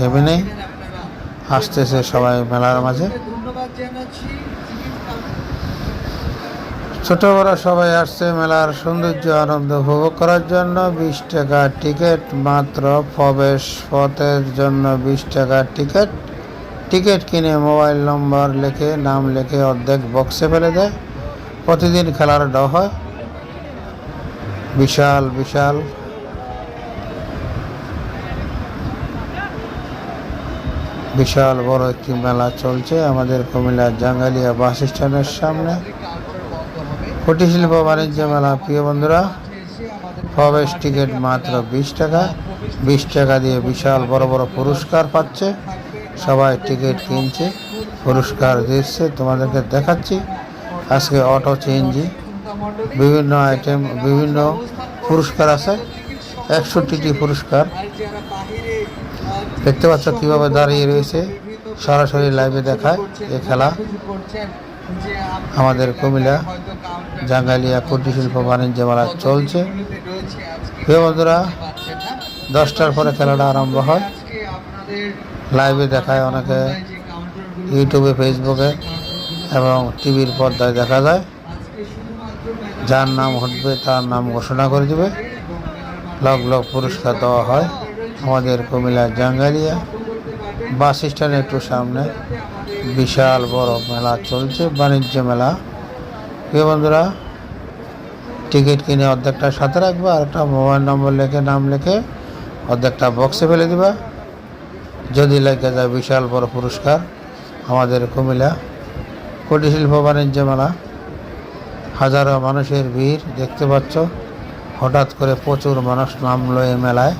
থেমে নেই। আসতেছে সবাই মেলার মাঝে। ছোট বড় সবাই আসছে মেলার সৌন্দর্য আনন্দ উপভোগ করার জন্য। বিশ টাকা টিকিট মাত্র। প্রবেশ পথের জন্য বিশ টাকা টিকিট। টিকিট কিনে মোবাইল নম্বর লিখে, নাম লিখে অর্ধেক বক্সে ফেলে দেয়। প্রতিদিন খেলার ড হয়। বিশাল বিশাল। বিশাল বড় একটি মেলা চলছে আমাদের কুমিল্লার জাঙ্গালিয়া বাস স্ট্যান্ডের সামনে। কুটির শিল্প বাণিজ্য মেলা, প্রিয় বন্ধুরা, প্রবেশ টিকিট মাত্র বিশ টাকা। বিশ টাকা দিয়ে বিশাল বড় বড় পুরস্কার পাচ্ছে। সবাই টিকিট কিনছে, পুরস্কার দিচ্ছে, তোমাদেরকে দেখাচ্ছি। আজকে অটো চেঞ্জি, বিভিন্ন আইটেম বিভিন্ন পুরস্কার আছে। একষট্টিটি পুরস্কার আর যারা বাহিরে আহ, দেখতে পাচ্ছ কীভাবে দাঁড়িয়ে রয়েছে? সরাসরি লাইভে দেখায় এ খেলা। আমাদের কাউন্টার জাঙ্গালিয়া কুটির শিল্প বাণিজ্য মেলা চলছে। বন্ধুরা, দশটার পরে খেলাটা আরম্ভ হয়। লাইভে দেখায় অনেকে ইউটিউবে ফেসবুকে এবং টিভির পর্দায় দেখা যায়। যার নাম উঠবে তার নাম ঘোষণা করে দেবে। লগ লগ পুরস্কার দেওয়া হয়। আমাদের কুমিল্লার জাঙ্গালিয়া বাস স্ট্যান্ডের একটু সামনে বিশাল বড় মেলা চলছে, বাণিজ্য মেলা। প্রিয় বন্ধুরা, টিকিট কিনে অর্ধেকটা সাথে রাখবে, আর একটা মোবাইল নম্বর লেখে, নাম লিখে অর্ধেকটা বক্সে ফেলে দিবা। যদি লেগে যায় বিশাল বড় পুরস্কার, আমাদের কুমিল্লা কুটির শিল্প বাণিজ্য মেলা। হাজারো মানুষের ভিড়, দেখতে পাচ্ছ, হঠাৎ করে প্রচুর মানুষ নামলো এই মেলায়।